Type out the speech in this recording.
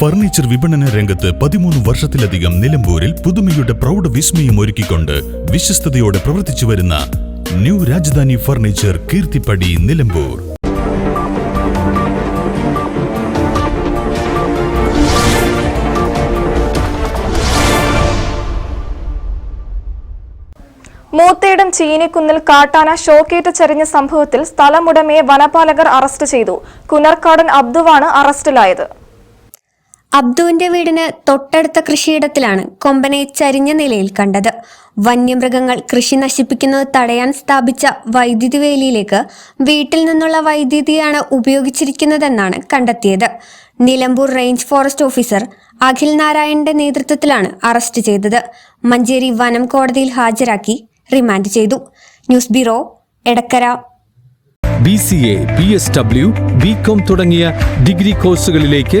Furniture വിപണന രംഗത്ത് പതിമൂന്ന് വർഷത്തിലധികം നിലമ്പൂരിൽ പുതുമയുടെ പ്രൗഢ വിസ്മയം ഒരുക്കിക്കൊണ്ട് വിശ്വസ്തയോടെ പ്രവർത്തിച്ചു വരുന്ന ന്യൂ രാജധാനി ഫർണിച്ചർ കീർത്തിപ്പടി നിലമ്പൂർ. മൂത്തേടം ചീനിക്കുന്നിൽ കാട്ടാന ഷോക്കേറ്റ് ചരിഞ്ഞ സംഭവത്തിൽ സ്ഥലമുടമയെ വനപാലകർ അറസ്റ്റ് ചെയ്തു. കുനർക്കാടൻ അബ്ദുവാണ് അറസ്റ്റിലായത്. അബ്ദുവിന്റെ വീടിന് തൊട്ടടുത്ത കൃഷിയിടത്തിലാണ് കൊമ്പനെ ചരിഞ്ഞ നിലയിൽ കണ്ടത്. വന്യമൃഗങ്ങൾ കൃഷി നശിപ്പിക്കുന്നത് തടയാൻ സ്ഥാപിച്ച വൈദ്യുതി വേലിയിലേക്ക് വീട്ടിൽ നിന്നുള്ള വൈദ്യുതിയാണ് ഉപയോഗിച്ചിരിക്കുന്നതെന്നാണ് കണ്ടെത്തിയത്. Nilambur range forest officer Akhil നാരായണന്റെ നേതൃത്വത്തിലാണ് അറസ്റ്റ് ചെയ്തത്. മഞ്ചേരി വനം കോടതിയിൽ ഹാജരാക്കി റിമാൻഡ് ചെയ്തു. News bureau Edakkara. B C A B S W B com തുടങ്ങിയ ഡിഗ്രി കോഴ്സുകളിലേക്ക്